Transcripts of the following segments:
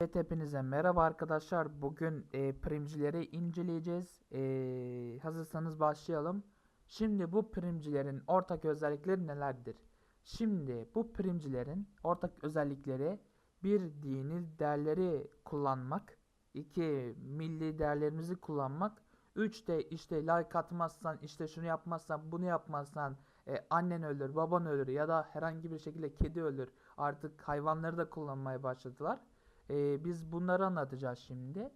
Evet hepinize merhaba arkadaşlar. Bugün e, primcileri inceleyeceğiz. E, hazırsanız başlayalım. Şimdi bu primcilerin ortak özellikleri nelerdir? Şimdi bu primcilerin ortak özellikleri bir dini değerleri kullanmak, iki milli değerlerimizi kullanmak, üç de işte like atmazsan, işte şunu yapmazsan, bunu yapmazsan e, annen ölür, baban ölür ya da herhangi bir şekilde kedi ölür. Artık hayvanları da kullanmaya başladılar. Ee, biz bunları anlatacağız şimdi.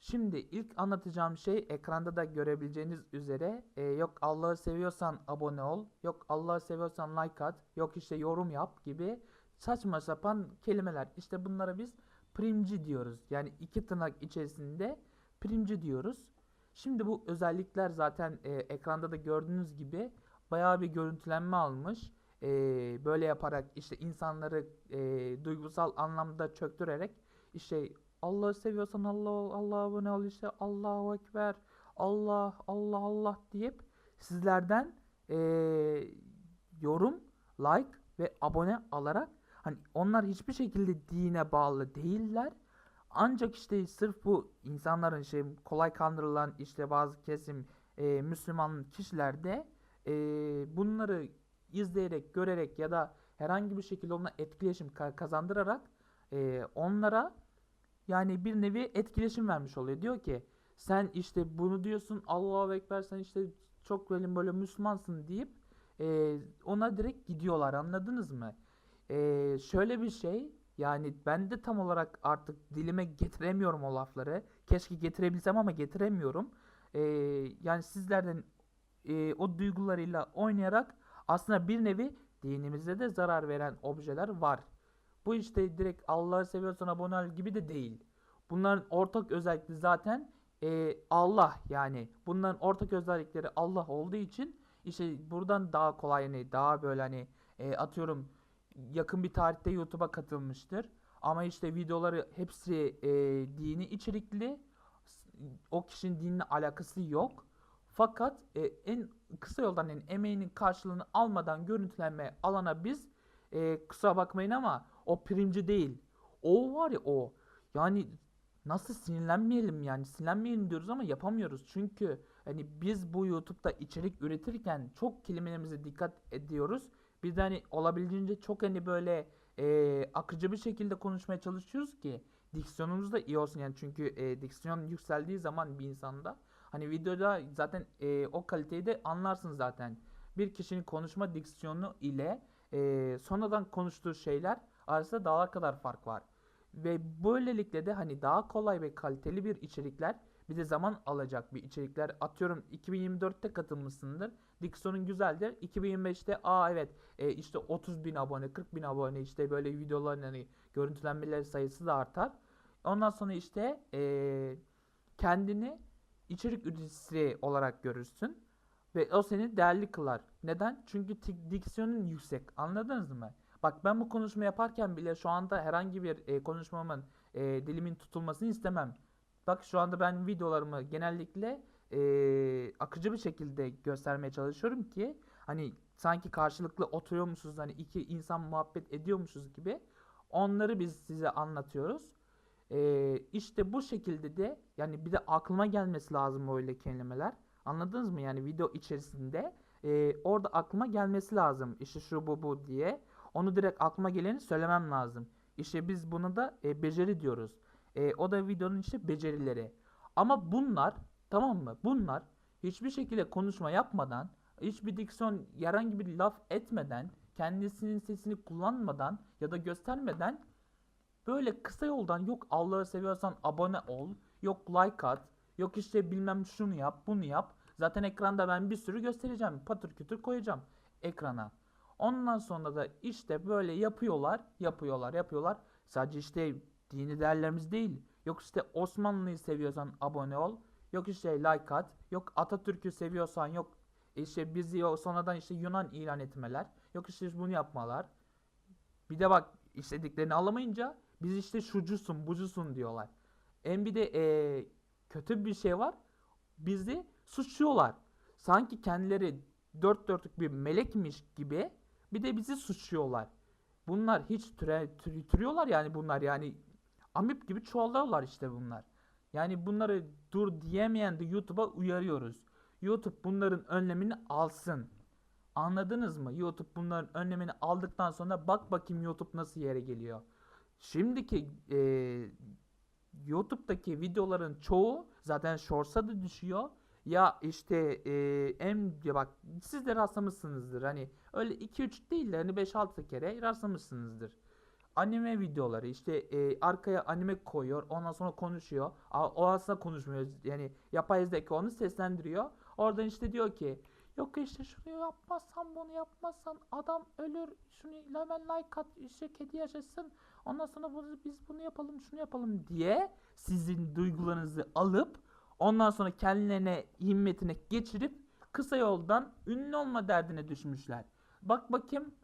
Şimdi ilk anlatacağım şey ekranda da görebileceğiniz üzere e, yok Allah'ı seviyorsan abone ol, yok Allah'ı seviyorsan like at, yok işte yorum yap gibi saçma sapan kelimeler. İşte bunlara biz primci diyoruz. Yani iki tırnak içerisinde primci diyoruz. Şimdi bu özellikler zaten e, ekranda da gördüğünüz gibi bayağı bir görüntülenme almış e, böyle yaparak işte insanları e, duygusal anlamda çöktürerek işte Allah'ı seviyorsan Allah ol, Allah'a abone ol işte Allahu Ekber, Allah, Allah, Allah deyip sizlerden e, yorum, like ve abone alarak hani onlar hiçbir şekilde dine bağlı değiller. Ancak işte sırf bu insanların şey kolay kandırılan işte bazı kesim e, Müslüman kişilerde e, bunları izleyerek, görerek ya da herhangi bir şekilde onunla etkileşim kazandırarak e, onlara yani bir nevi etkileşim vermiş oluyor. Diyor ki sen işte bunu diyorsun Allahu Ekber sen işte çok böyle böyle Müslümansın deyip e, ona direkt gidiyorlar anladınız mı? E, şöyle bir şey yani ben de tam olarak artık dilime getiremiyorum o lafları. Keşke getirebilsem ama getiremiyorum. E, yani sizlerden e, o duygularıyla oynayarak aslında bir nevi dinimize de zarar veren objeler var. Bu işte direkt Allah'ı seviyorsan abone ol gibi de değil. Bunların ortak özellikleri zaten e, Allah yani. Bunların ortak özellikleri Allah olduğu için işte buradan daha kolay hani daha böyle hani e, atıyorum yakın bir tarihte YouTube'a katılmıştır. Ama işte videoları hepsi e, dini içerikli. O kişinin dinle alakası yok. Fakat e, en kısa yoldan yani emeğinin karşılığını almadan görüntülenme alana biz e, kusura bakmayın ama o primci değil. O var ya o. Yani nasıl sinirlenmeyelim yani sinirlenmeyelim diyoruz ama yapamıyoruz. Çünkü hani biz bu YouTube'da içerik üretirken çok kelimelerimize dikkat ediyoruz. Bir de hani olabildiğince çok hani böyle e, akıcı bir şekilde konuşmaya çalışıyoruz ki diksiyonumuz da iyi olsun yani çünkü e, diksiyon yükseldiği zaman bir insanda hani videoda zaten e, o kaliteyi de anlarsın zaten. Bir kişinin konuşma diksiyonu ile e, sonradan konuştuğu şeyler arasında dağlar kadar fark var. Ve böylelikle de hani daha kolay ve kaliteli bir içerikler bize zaman alacak bir içerikler atıyorum 2024'te katılmışsındır. Diksiyonun güzeldir. 2025'te aa evet e, işte 30 bin abone 40 bin abone işte böyle videoların hani görüntülenmeleri sayısı da artar. Ondan sonra işte e, kendini içerik üreticisi olarak görürsün. Ve o seni değerli kılar. Neden? Çünkü diksiyonun yüksek. Anladınız mı? Bak ben bu konuşma yaparken bile şu anda herhangi bir e, konuşmamın e, dilimin tutulmasını istemem. Bak şu anda ben videolarımı genellikle e, akıcı bir şekilde göstermeye çalışıyorum ki hani sanki karşılıklı oturuyormuşuz hani iki insan muhabbet ediyormuşuz gibi onları biz size anlatıyoruz. E, işte bu şekilde de yani bir de aklıma gelmesi lazım öyle kelimeler. Anladınız mı? Yani video içerisinde e, orada aklıma gelmesi lazım. İşte şu bu bu diye. Onu direkt aklıma geleni söylemem lazım. İşte biz bunu da e, beceri diyoruz. E, o da videonun işte becerileri. Ama bunlar tamam mı? Bunlar hiçbir şekilde konuşma yapmadan, hiçbir diksiyon herhangi bir laf etmeden, kendisinin sesini kullanmadan ya da göstermeden böyle kısa yoldan yok Allah'ı seviyorsan abone ol, yok like at, yok işte bilmem şunu yap, bunu yap. Zaten ekranda ben bir sürü göstereceğim. Patır kütür koyacağım ekrana. Ondan sonra da işte böyle yapıyorlar, yapıyorlar, yapıyorlar. Sadece işte dini değerlerimiz değil. Yok işte Osmanlı'yı seviyorsan abone ol. Yok işte like at. Yok Atatürk'ü seviyorsan yok işte bizi sonradan işte Yunan ilan etmeler. Yok işte bunu yapmalar. Bir de bak istediklerini alamayınca biz işte şucusun bucusun diyorlar. En bir de ee, kötü bir şey var. Bizi suçluyorlar. Sanki kendileri dört dörtlük bir melekmiş gibi bir de bizi suçluyorlar. Bunlar hiç türe, türüyorlar yani bunlar yani amip gibi çoğalıyorlar işte bunlar. Yani bunları dur diyemeyen de YouTube'a uyarıyoruz. YouTube bunların önlemini alsın. Anladınız mı? YouTube bunların önlemini aldıktan sonra bak bakayım YouTube nasıl yere geliyor. Şimdiki e, YouTube'daki videoların çoğu zaten Shorts'a da düşüyor. Ya işte e, en ya bak siz de rastlamışsınızdır. Hani öyle 2-3 değil de hani 5-6 kere rastlamışsınızdır. Anime videoları işte e, arkaya anime koyuyor ondan sonra konuşuyor. O aslında konuşmuyor. Yani yapay zeka onu seslendiriyor. Oradan işte diyor ki Yok işte şunu yapmazsan bunu yapmazsan adam ölür. Şunu hemen like at işte kedi yaşasın. Ondan sonra bunu, biz bunu yapalım şunu yapalım diye sizin duygularınızı alıp ondan sonra kendilerine himmetine geçirip kısa yoldan ünlü olma derdine düşmüşler. Bak bakayım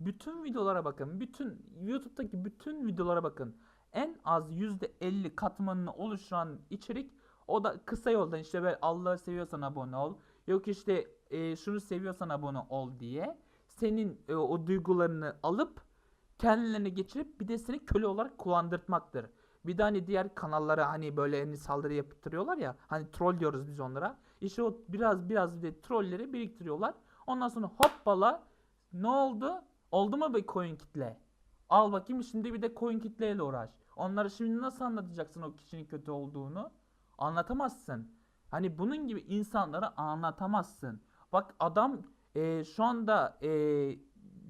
bütün videolara bakın. Bütün YouTube'daki bütün videolara bakın. En az %50 katmanını oluşturan içerik o da kısa yoldan işte böyle Allah'ı seviyorsan abone ol. Yok işte e, şunu seviyorsan abone ol diye senin e, o duygularını alıp kendilerine geçirip bir de seni köle olarak kullandırtmaktır. Bir de hani diğer kanallara hani böyle hani saldırı yaptırıyorlar ya hani troll diyoruz biz onlara. İşte o biraz biraz bir de trolleri biriktiriyorlar. Ondan sonra hoppala ne oldu? Oldu mu bir coin kitle? Al bakayım şimdi bir de coin kitleyle uğraş. Onlara şimdi nasıl anlatacaksın o kişinin kötü olduğunu? Anlatamazsın. Hani bunun gibi insanlara anlatamazsın. Bak adam e, şu anda e,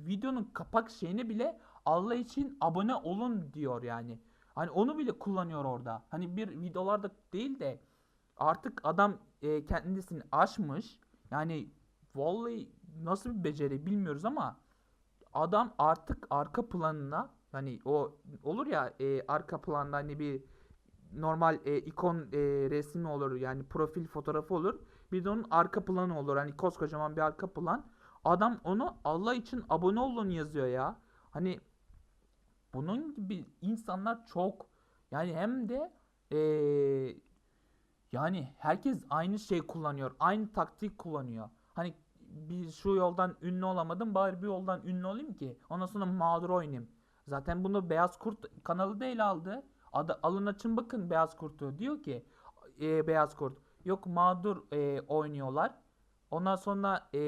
videonun kapak şeyini bile Allah için abone olun diyor yani. Hani onu bile kullanıyor orada. Hani bir videolarda değil de artık adam e, kendisini aşmış. Yani vallahi nasıl bir beceri bilmiyoruz ama adam artık arka planına hani o olur ya e, arka planda hani bir normal e, ikon e, resmi olur yani profil fotoğrafı olur. Bir de onun arka planı olur. Hani koskocaman bir arka plan. Adam onu Allah için abone olun yazıyor ya. Hani bunun gibi insanlar çok. Yani hem de e, yani herkes aynı şey kullanıyor. Aynı taktik kullanıyor. Hani bir şu yoldan ünlü olamadım bari bir yoldan ünlü olayım ki ondan sonra mağdur oynayayım. Zaten bunu Beyaz Kurt kanalı da ele aldı. Adı, alın açın bakın Beyaz Kurt'u. Diyor ki e, Beyaz Kurt yok mağdur e, oynuyorlar. Ondan sonra e,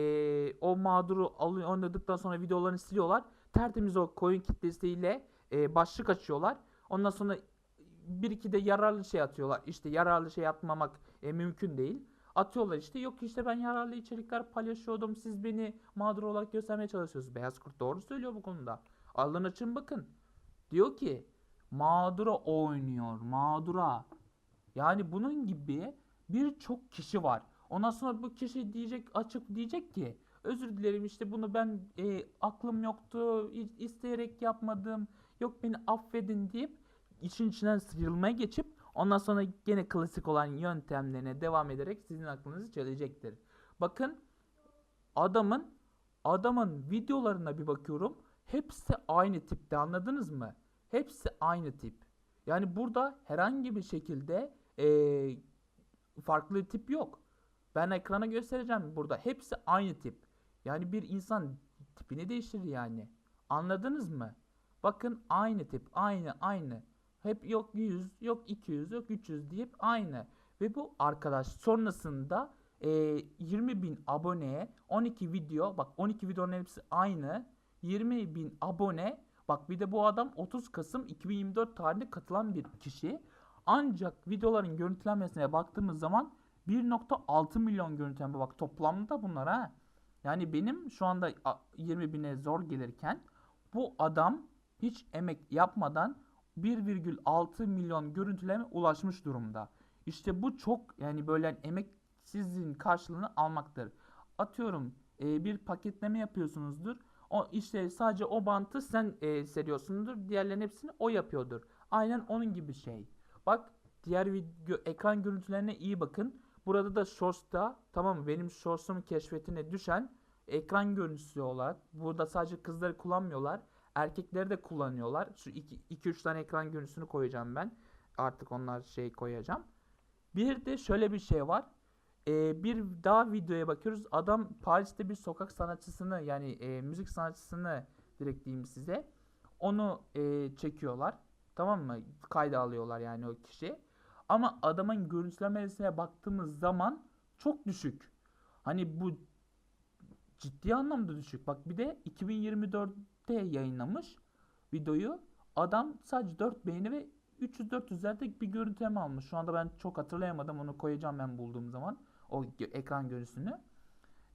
o mağduru alıyor oynadıktan sonra videolarını siliyorlar. Tertemiz o koyun kitlesiyle e, başlık açıyorlar. Ondan sonra bir iki de yararlı şey atıyorlar. İşte yararlı şey atmamak e, mümkün değil. Atıyorlar işte yok işte ben yararlı içerikler paylaşıyordum. Siz beni mağdur olarak göstermeye çalışıyorsunuz. Beyaz Kurt doğru söylüyor bu konuda. Alın açın bakın. Diyor ki mağdura oynuyor. Mağdura. Yani bunun gibi birçok kişi var. Ondan sonra bu kişi diyecek açık diyecek ki özür dilerim işte bunu ben e, aklım yoktu isteyerek yapmadım yok beni affedin deyip işin içinden sıyrılmaya geçip ondan sonra gene klasik olan yöntemlerine devam ederek sizin aklınızı çelecektir. Bakın adamın adamın videolarına bir bakıyorum. Hepsi aynı tipte anladınız mı? Hepsi aynı tip. Yani burada herhangi bir şekilde eee, farklı tip yok. Ben ekrana göstereceğim burada. Hepsi aynı tip. Yani bir insan tipini değiştirir yani. Anladınız mı? Bakın aynı tip. Aynı aynı. Hep yok 100, yok 200, yok 300 deyip aynı. Ve bu arkadaş sonrasında eee 20 bin aboneye 12 video bak 12 videonun hepsi aynı 20 bin abone bak bir de bu adam 30 Kasım 2024 tarihinde katılan bir kişi ancak videoların görüntülenmesine baktığımız zaman 1.6 milyon görüntülenme bak toplamda bunlar ha yani benim şu anda a- 20 bine zor gelirken bu adam hiç emek yapmadan 1,6 milyon görüntüleme ulaşmış durumda. İşte bu çok yani böyle emeksizin karşılığını almaktır. Atıyorum e, bir paketleme yapıyorsunuzdur. O işte sadece o bantı sen e, seriyorsundur. Diğerlerin hepsini o yapıyordur. Aynen onun gibi şey. Bak diğer video ekran görüntülerine iyi bakın. Burada da Shorts'ta tamam? Benim Shorts'umun keşfetine düşen ekran görüntüsü olarak burada sadece kızları kullanmıyorlar. Erkekleri de kullanıyorlar. Şu 2-3 tane ekran görüntüsünü koyacağım ben. Artık onlar şey koyacağım. Bir de şöyle bir şey var. Ee, bir daha videoya bakıyoruz. Adam Paris'te bir sokak sanatçısını yani e, müzik sanatçısını direkt diyeyim size. Onu e, çekiyorlar. Tamam mı? Kayda alıyorlar yani o kişi. Ama adamın görüntülemesine baktığımız zaman çok düşük. Hani bu ciddi anlamda düşük. Bak bir de 2024'te yayınlamış videoyu. Adam sadece 4 beğeni ve 300-400'lerde bir görüntüleme almış. Şu anda ben çok hatırlayamadım. Onu koyacağım ben bulduğum zaman. O ekran görüntüsünü.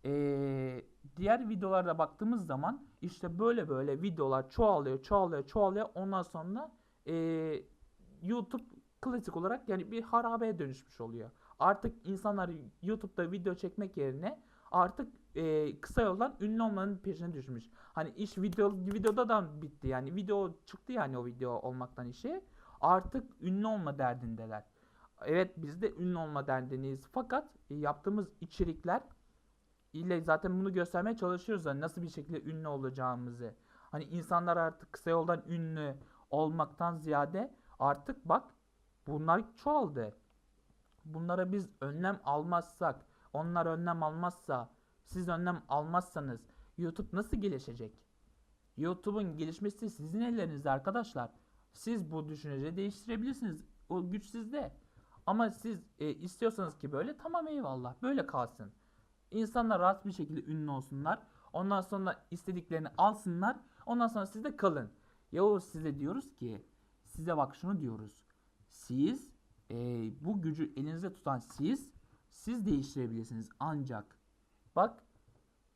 Ee, diğer videolarda baktığımız zaman işte böyle böyle videolar çoğalıyor, çoğalıyor, çoğalıyor. Ondan sonra ee, YouTube klasik olarak yani bir harabeye dönüşmüş oluyor. Artık insanlar YouTube'da video çekmek yerine artık ee, kısa yoldan ünlü olmanın peşine düşmüş. Hani iş video videoda da bitti yani video çıktı yani o video olmaktan işi. Artık ünlü olma derdindeler. Evet biz de ünlü olma derdindeyiz fakat e, yaptığımız içerikler ile zaten bunu göstermeye çalışıyoruz. Hani nasıl bir şekilde ünlü olacağımızı. Hani insanlar artık kısa yoldan ünlü olmaktan ziyade artık bak bunlar çoğaldı. Bunlara biz önlem almazsak, onlar önlem almazsa, siz önlem almazsanız YouTube nasıl gelişecek? YouTube'un gelişmesi sizin ellerinizde arkadaşlar. Siz bu düşünceyi değiştirebilirsiniz. O güç sizde. Ama siz e, istiyorsanız ki böyle tamam eyvallah böyle kalsın. İnsanlar rahat bir şekilde ünlü olsunlar. Ondan sonra istediklerini alsınlar. Ondan sonra siz de kalın. Yahu size diyoruz ki size bak şunu diyoruz. Siz e, bu gücü elinizde tutan siz siz değiştirebilirsiniz ancak bak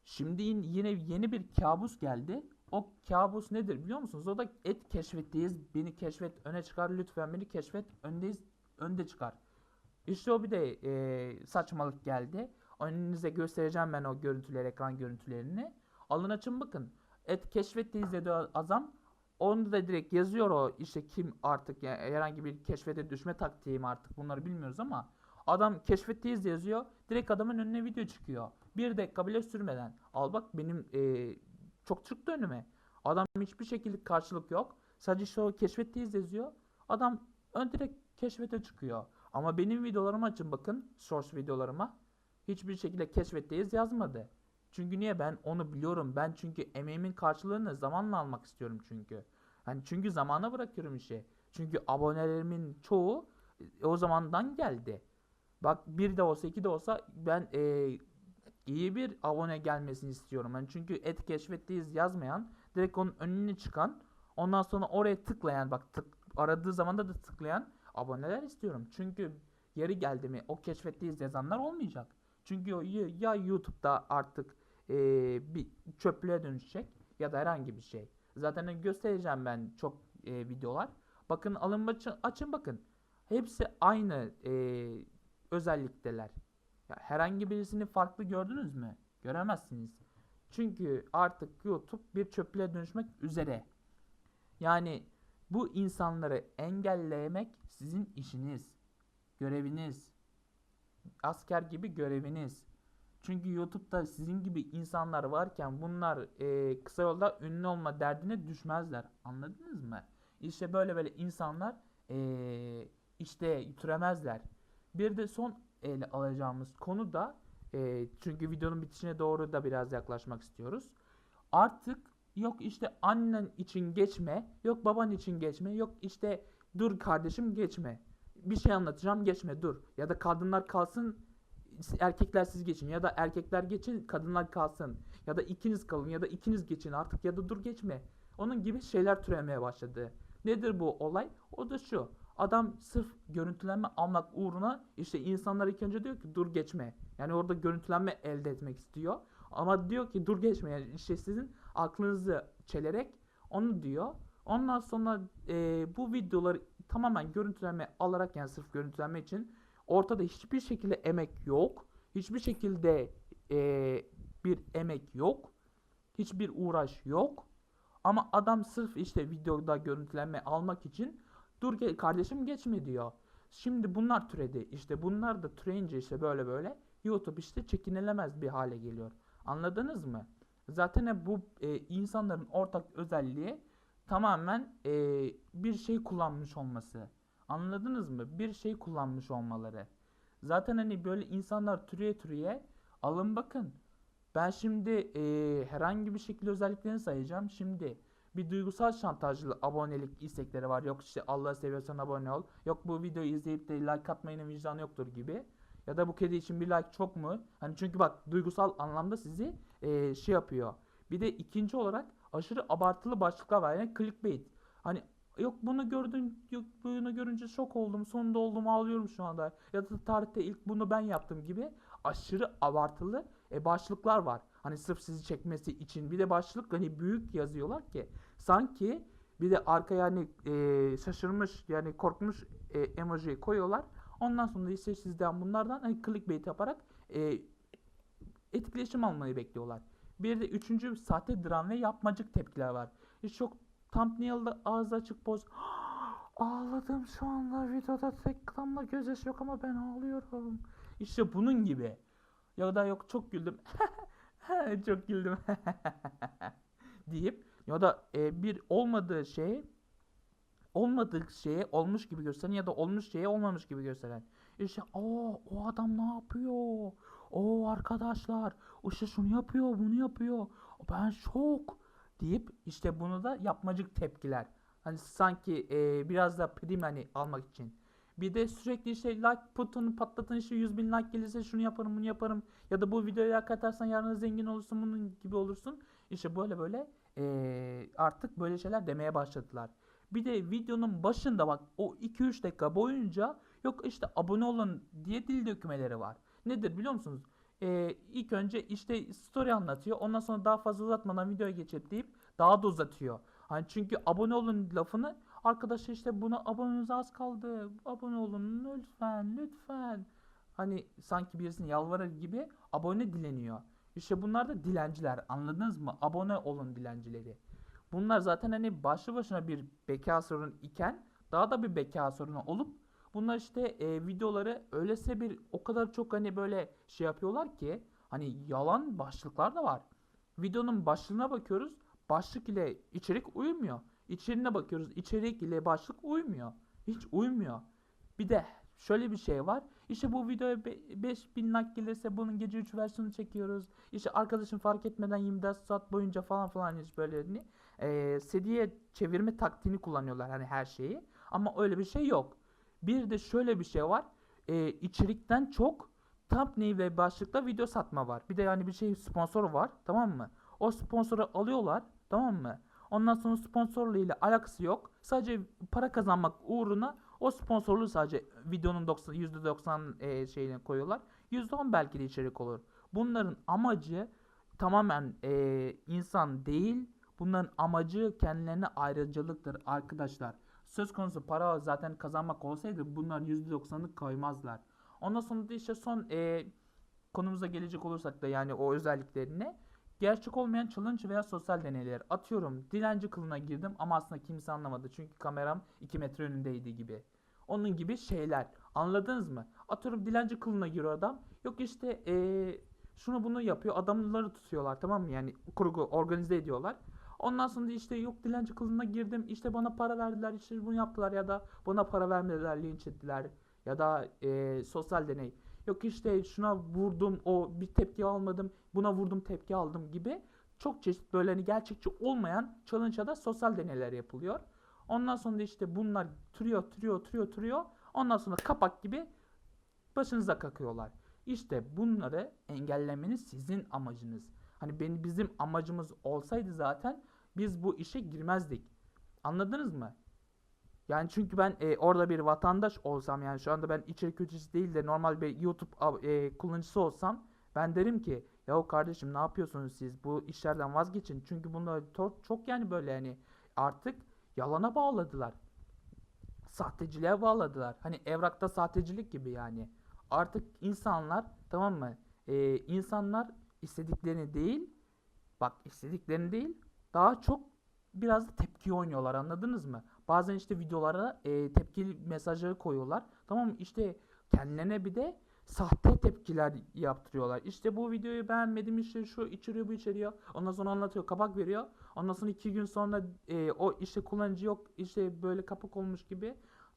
şimdi yin- yine yeni bir kabus geldi. O kabus nedir biliyor musunuz? O da et keşfetteyiz. Beni keşfet, öne çıkar lütfen beni keşfet. Öndeyiz, önde çıkar. İşte o bir de e, saçmalık geldi. Önünüze göstereceğim ben o görüntüleri, ekran görüntülerini. Alın açın bakın. Et keşfetteyiz dedi o adam. Onu da direkt yazıyor o işte kim artık yani herhangi bir keşfete düşme taktiği mi artık bunları bilmiyoruz ama adam keşfetteyiz yazıyor. Direkt adamın önüne video çıkıyor. Bir dakika bile sürmeden. Al bak benim e, çok çıktı önüme. Adam hiçbir şekilde karşılık yok. Sadece o keşfetteyiz yazıyor. Adam ön direkt keşfete çıkıyor. Ama benim videolarımı açın bakın. Source videolarıma. Hiçbir şekilde keşfetteyiz yazmadı. Çünkü niye ben onu biliyorum. Ben çünkü emeğimin karşılığını zamanla almak istiyorum çünkü. Hani çünkü zamana bırakıyorum işi. Çünkü abonelerimin çoğu e, o zamandan geldi. Bak bir de olsa iki de olsa ben e, iyi bir abone gelmesini istiyorum. Yani çünkü et keşfetteyiz yazmayan direkt onun önüne çıkan ondan sonra oraya tıklayan bak tık, aradığı zaman da, tıklayan aboneler istiyorum. Çünkü yeri geldi mi o keşfetteyiz yazanlar olmayacak. Çünkü ya YouTube'da artık e, bir çöplüğe dönüşecek ya da herhangi bir şey. Zaten göstereceğim ben çok e, videolar. Bakın alın açın, açın bakın. Hepsi aynı e, özellikteler. Ya herhangi birisini farklı gördünüz mü? Göremezsiniz. Çünkü artık YouTube bir çöplüğe dönüşmek üzere. Yani bu insanları engellemek sizin işiniz, göreviniz. Asker gibi göreviniz. Çünkü YouTube'da sizin gibi insanlar varken bunlar e, kısa yolda ünlü olma derdine düşmezler. Anladınız mı? İşte böyle böyle insanlar e, işte türemezler. Bir de son ele alacağımız konu da e, çünkü videonun bitişine doğru da biraz yaklaşmak istiyoruz. Artık yok işte annen için geçme, yok baban için geçme, yok işte dur kardeşim geçme. Bir şey anlatacağım geçme dur. Ya da kadınlar kalsın erkekler siz geçin ya da erkekler geçin kadınlar kalsın ya da ikiniz kalın ya da ikiniz geçin artık ya da dur geçme. Onun gibi şeyler türemeye başladı. Nedir bu olay? O da şu. Adam sırf görüntülenme almak uğruna işte insanlar ilk önce diyor ki dur geçme. Yani orada görüntülenme elde etmek istiyor. Ama diyor ki dur geçme. Yani işte sizin aklınızı çelerek onu diyor. Ondan sonra e, bu videoları tamamen görüntülenme alarak yani sırf görüntülenme için ortada hiçbir şekilde emek yok. Hiçbir şekilde e, bir emek yok. Hiçbir uğraş yok. Ama adam sırf işte videoda görüntülenme almak için dur ge- kardeşim geçme diyor. Şimdi bunlar türedi. İşte bunlar da türeyince işte böyle böyle YouTube işte çekinilemez bir hale geliyor. Anladınız mı? Zaten bu e, insanların ortak özelliği tamamen e, bir şey kullanmış olması. Anladınız mı? Bir şey kullanmış olmaları. Zaten hani böyle insanlar türeye türeye alın bakın. Ben şimdi e, herhangi bir şekilde özelliklerini sayacağım. Şimdi Bir duygusal şantajlı abonelik istekleri var. Yok işte Allah'ı seviyorsan abone ol. Yok bu videoyu izleyip de like atmayının vicdanı yoktur gibi. Ya da bu kedi için bir like çok mu? Hani çünkü bak duygusal anlamda sizi eee, şey yapıyor. Bir de ikinci olarak aşırı abartılı başlıklar var. Yani clickbait. Hani yok bunu gördün, yok bunu görünce şok oldum, sonunda oldum, ağlıyorum şu anda. Ya da tarihte ilk bunu ben yaptım gibi aşırı abartılı e, başlıklar var. Hani sırf sizi çekmesi için bir de başlık hani büyük yazıyorlar ki sanki bir de arkaya hani e, şaşırmış yani korkmuş e, emoji koyuyorlar. Ondan sonra ise sizden bunlardan hani clickbait yaparak e, etkileşim almayı bekliyorlar. Bir de üçüncü sahte dram ve yapmacık tepkiler var. İşte çok thumbnail'da ağzı açık poz. Ağladım şu anda videoda tek damla gözyaşı yok ama ben ağlıyorum. İşte bunun gibi. Ya da yok çok güldüm. çok güldüm. deyip ya da e, bir olmadığı şeye olmadığı şeye olmuş gibi gösteren ya da olmuş şeye olmamış gibi gösteren. İşte o o adam ne yapıyor? O arkadaşlar işte şunu yapıyor, bunu yapıyor. Ben şok deyip işte bunu da yapmacık tepkiler. Hani sanki e, biraz da prim hani almak için. Bir de sürekli işte like butonu patlatın işte 100 bin like gelirse şunu yaparım bunu yaparım. Ya da bu videoya like atarsan yarın zengin olursun bunun gibi olursun. İşte böyle böyle e, artık böyle şeyler demeye başladılar. Bir de videonun başında bak o 2-3 dakika boyunca yok işte abone olun diye dil dökmeleri var. Nedir biliyor musunuz? Ee, ilk önce işte story anlatıyor. Ondan sonra daha fazla uzatmadan videoya geçip deyip daha da uzatıyor. Hani çünkü abone olun lafını arkadaşlar işte buna aboneniz az kaldı. Abone olun lütfen lütfen. Hani sanki birisini yalvarır gibi abone dileniyor. İşte bunlar da dilenciler anladınız mı? Abone olun dilencileri. Bunlar zaten hani başlı başına bir beka sorunu iken daha da bir beka sorunu olup bunlar işte e, videoları öylese bir o kadar çok hani böyle şey yapıyorlar ki hani yalan başlıklar da var. Videonun başlığına bakıyoruz. Başlık ile içerik uymuyor. İçeriğine bakıyoruz. içerik ile başlık uymuyor. Hiç uymuyor. Bir de şöyle bir şey var. İşte bu videoya 5000 like gelirse bunun gece 3 versiyonu çekiyoruz. İşte arkadaşım fark etmeden 24 saat boyunca falan falan hiç böyle hani e, seriye çevirme taktiğini kullanıyorlar hani her şeyi. Ama öyle bir şey yok. Bir de şöyle bir şey var. E, içerikten çok thumbnail ve başlıkta video satma var. Bir de yani bir şey sponsoru var tamam mı? O sponsoru alıyorlar tamam mı? Ondan sonra sponsorluğu ile alakası yok. Sadece para kazanmak uğruna o sponsorluğu sadece videonun 90, %90 e, şeyine koyuyorlar. %10 belki de içerik olur. Bunların amacı tamamen e, insan değil. Bunların amacı kendilerine ayrıcalıktır arkadaşlar. Söz konusu para zaten kazanmak olsaydı bunlar %90'ı koymazlar. Ondan sonra da işte son e, konumuza gelecek olursak da yani o özelliklerine gerçek olmayan challenge veya sosyal deneyler. Atıyorum dilenci kılına girdim ama aslında kimse anlamadı çünkü kameram 2 metre önündeydi gibi. Onun gibi şeyler. Anladınız mı? Atıyorum dilenci kılına giriyor adam. Yok işte eee şunu bunu yapıyor. Adamları tutuyorlar tamam mı? Yani kurgu organize ediyorlar. Ondan sonra işte yok dilenci kılığına girdim. işte bana para verdiler. işte bunu yaptılar ya da bana para vermediler. Linç ettiler. Ya da eee, sosyal deney. Yok işte şuna vurdum o bir tepki almadım. Buna vurdum tepki aldım gibi. Çok çeşit böyle hani gerçekçi olmayan challenge'a da sosyal deneyler yapılıyor. Ondan sonra işte bunlar türüyor türüyor türüyor türüyor. Ondan sonra kapak gibi başınıza kakıyorlar. İşte bunları engellemeniz sizin amacınız. Hani benim bizim amacımız olsaydı zaten biz bu işe girmezdik. Anladınız mı? Yani çünkü ben e, orada bir vatandaş olsam yani şu anda ben içerik üreticisi değil de normal bir YouTube e, kullanıcısı olsam ben derim ki yahu kardeşim ne yapıyorsunuz siz bu işlerden vazgeçin. Çünkü bunlar to- çok yani böyle yani artık yalana bağladılar. Sahteciliğe bağladılar. Hani evrakta sahtecilik gibi yani. Artık insanlar tamam mı? E, insanlar istediklerini değil bak istediklerini değil daha çok biraz da tepki oynuyorlar anladınız mı? Bazen işte videolara e, tepkili mesajları koyuyorlar. Tamam? İşte kendilerine bir de sahte tepkiler yaptırıyorlar. İşte bu videoyu beğenmedim işte şu içeriyor bu içeriyor. Ondan sonra anlatıyor kapak veriyor. Ondan sonra iki gün sonra e, o işte kullanıcı yok işte böyle kapak olmuş gibi.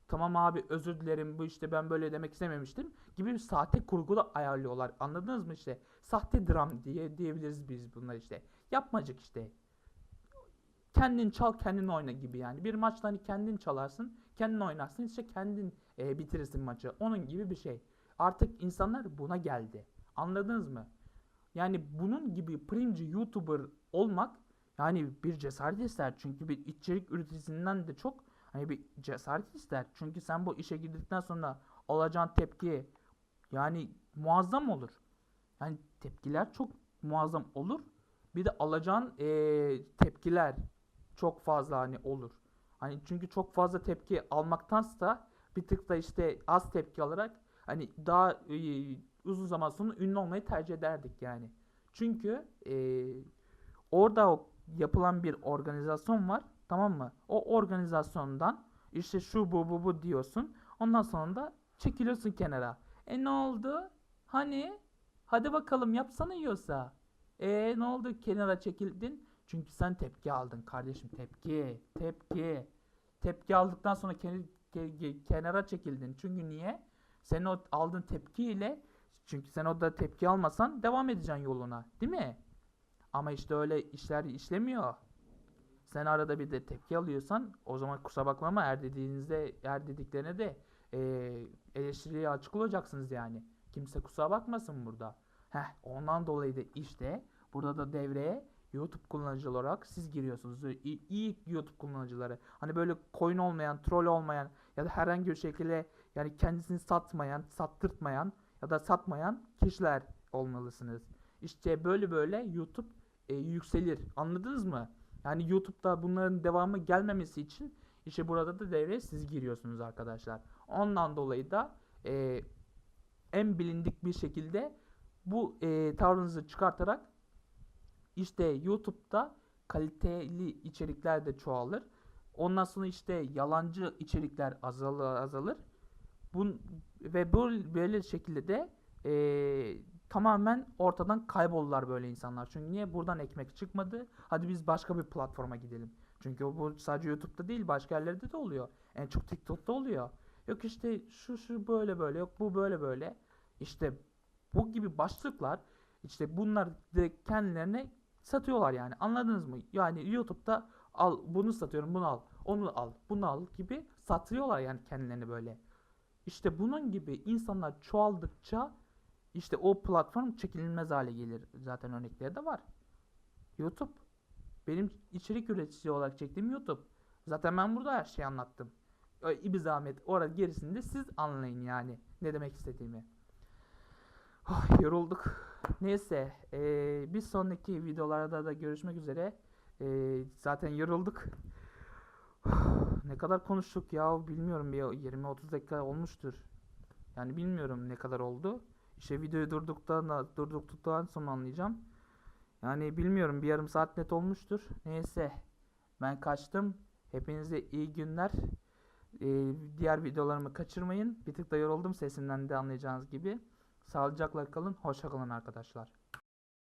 Tamam abi özür dilerim bu işte ben böyle demek istememiştim gibi bir sahte kurgu ayarlıyorlar. Anladınız mı işte? Sahte dram diye diyebiliriz biz bunlar işte. Yapmacık işte. Kendin çal kendin oyna gibi yani. Bir maçta hani kendin çalarsın, kendin oynarsın, işte kendin e, bitirirsin maçı. Onun gibi bir şey. Artık insanlar buna geldi. Anladınız mı? Yani bunun gibi primci YouTuber olmak yani bir cesaret ister. Çünkü bir içerik üreticisinden de çok hani bir cesaret ister. Çünkü sen bu işe girdikten sonra alacağın tepki yani muazzam olur. Yani tepkiler çok muazzam olur. Bir de alacağın eee, tepkiler çok fazla hani olur. Hani çünkü çok fazla tepki almaktansa bir tık da işte az tepki alarak hani daha eee, uzun zaman sonra ünlü olmayı tercih ederdik yani. Çünkü eee, orada yapılan bir organizasyon var tamam mı? O organizasyondan işte şu bu bu bu diyorsun. Ondan sonra da çekiliyorsun kenara. E ne oldu? Hani? Hadi bakalım yapsana yiyorsa. E ne oldu? Kenara çekildin. Çünkü sen tepki aldın kardeşim. Tepki. Tepki. Tepki aldıktan sonra ke- ke- ke- kenara çekildin. Çünkü niye? Senin o aldığın tepkiyle çünkü sen orada tepki almasan devam edeceksin yoluna. Değil mi? Ama işte öyle işler işlemiyor. Sen arada bir de tepki alıyorsan o zaman kusura bakma ama er dediğinizde er dediklerine de eee eleştiriye açık olacaksınız yani. Kimse kusura bakmasın burada. Heh, ondan dolayı da işte burada da devreye YouTube kullanıcıları olarak siz giriyorsunuz. İyi, iyi YouTube kullanıcıları. Hani böyle coin olmayan, troll olmayan ya da herhangi bir şekilde yani kendisini satmayan, sattırtmayan ya da satmayan kişiler olmalısınız. İşte böyle böyle YouTube e, yükselir. Anladınız mı? Yani YouTube'da bunların devamı gelmemesi için işte burada da devreye siz giriyorsunuz arkadaşlar. Ondan dolayı da e, en bilindik bir şekilde bu e, tavrınızı çıkartarak işte YouTube'da kaliteli içerikler de çoğalır. Ondan sonra işte yalancı içerikler azalır azalır. Bun, ve böyle, böyle şekilde de e, tamamen ortadan kaybolurlar böyle insanlar. Çünkü niye? Buradan ekmek çıkmadı. Hadi biz başka bir platforma gidelim. Çünkü bu sadece YouTube'da değil başka yerlerde de oluyor. En çok TikTok'ta oluyor. Yok işte şu şu böyle böyle yok bu böyle böyle. İşte bu gibi başlıklar işte bunlar direkt kendilerine satıyorlar yani. Anladınız mı? Yani YouTube'da al bunu satıyorum bunu al onu al bunu al gibi satıyorlar yani kendilerini böyle. İşte bunun gibi insanlar çoğaldıkça işte o platform çekilmez hale gelir. Zaten örnekleri de var. YouTube. Benim içerik üreticisi olarak çektiğim YouTube. Zaten ben burada her şeyi anlattım. Bir zahmet orada gerisini de siz anlayın yani ne demek istediğimi. Oh, yorulduk. Neyse eee, bir sonraki videolarda da görüşmek üzere. Eee, zaten yorulduk. Ne kadar konuştuk ya bilmiyorum bir 20-30 dakika olmuştur. Yani bilmiyorum ne kadar oldu. İşte videoyu durduktan durduktan sonra anlayacağım. Yani bilmiyorum bir yarım saat net olmuştur. Neyse ben kaçtım. Hepinize iyi günler. Ee, diğer videolarımı kaçırmayın. Bir tık da yoruldum sesimden de anlayacağınız gibi. Sağlıcakla kalın. Hoşça kalın arkadaşlar.